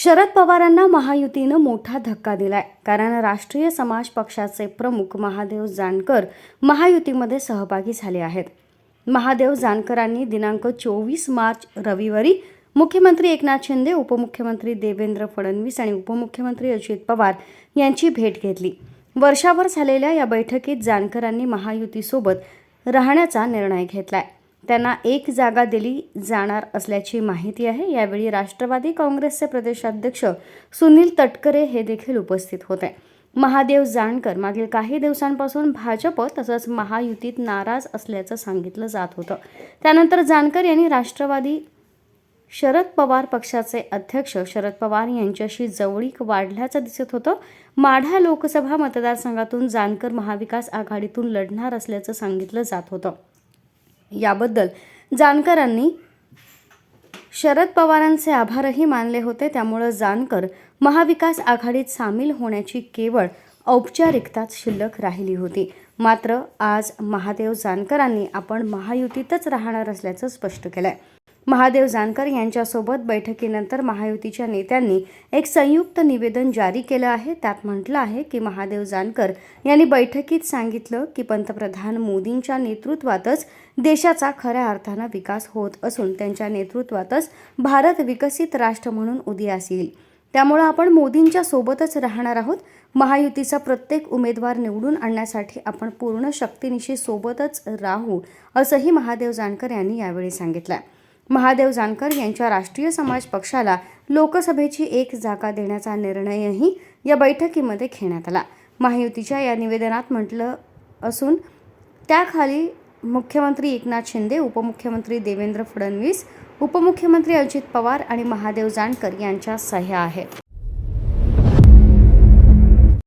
शरद पवारांना महायुतीनं मोठा धक्का दिलाय. कारण राष्ट्रीय समाज पक्षाचे प्रमुख महादेव जानकर महायुतीमध्ये सहभागी झाले आहेत. महादेव जानकरांनी दिनांक चोवीस मार्च रविवारी मुख्यमंत्री एकनाथ शिंदे उपमुख्यमंत्री देवेंद्र फडणवीस आणि उपमुख्यमंत्री अजित पवार यांची भेट घेतली. वर्षावर झालेल्या या बैठकीत जानकरांनी महायुतीसोबत राहण्याचा निर्णय घेतलाय. त्यांना एक जागा दिली जाणार असल्याची माहिती आहे. यावेळी राष्ट्रवादी काँग्रेसचे प्रदेशाध्यक्ष सुनील तटकरे हे देखील उपस्थित होते. महादेव जानकर मागील काही दिवसांपासून भाजप तसंच महायुतीत नाराज असल्याचं सांगितलं जात होतं. त्यानंतर जानकर यांनी राष्ट्रवादी शरद पवार पक्षाचे अध्यक्ष शरद पवार यांच्याशी जवळीक वाढल्याचं दिसत होतं. माढा लोकसभा मतदारसंघातून जानकर महाविकास आघाडीतून लढणार असल्याचं सांगितलं जात होतं. याबद्दल जानकरांनी शरद पवारांचे आभारही मानले होते. त्यामुळं जानकर महाविकास आघाडीत सामील होण्याची केवळ औपचारिकताच शिल्लक राहिली होती. मात्र आज महादेव जानकरांनी आपण महायुतीतच राहणार असल्याचं स्पष्ट केलं आहे महादेव जानकर यांच्यासोबत बैठकीनंतर महायुतीच्या नेत्यांनी एक संयुक्त निवेदन जारी केलं आहे. त्यात म्हटलं आहे की महादेव जानकर यांनी बैठकीत सांगितलं की पंतप्रधान मोदींच्या नेतृत्वातच देशाचा खऱ्या अर्थानं विकास होत असून त्यांच्या नेतृत्वातच भारत विकसित राष्ट्र म्हणून उदयास येईल त्यामुळं आपण मोदींच्या सोबतच राहणार आहोत. महायुतीचा प्रत्येक उमेदवार निवडून आणण्यासाठी आपण पूर्ण शक्तीनिशी सोबतच राहू असंही महादेव जानकर यांनी यावेळी सांगितलं महादेव जानकर यांच्या राष्ट्रीय समाज पक्षाला लोकसभेची एक जागा देण्याचा निर्णयही या बैठकीमध्ये घेण्यात आला. महायुतीच्या या निवेदनात म्हटलं असून त्याखाली मुख्यमंत्री एकनाथ शिंदे उपमुख्यमंत्री देवेंद्र फडणवीस उपमुख्यमंत्री अजित पवार आणि महादेव जानकर यांच्या सह्या आहेत.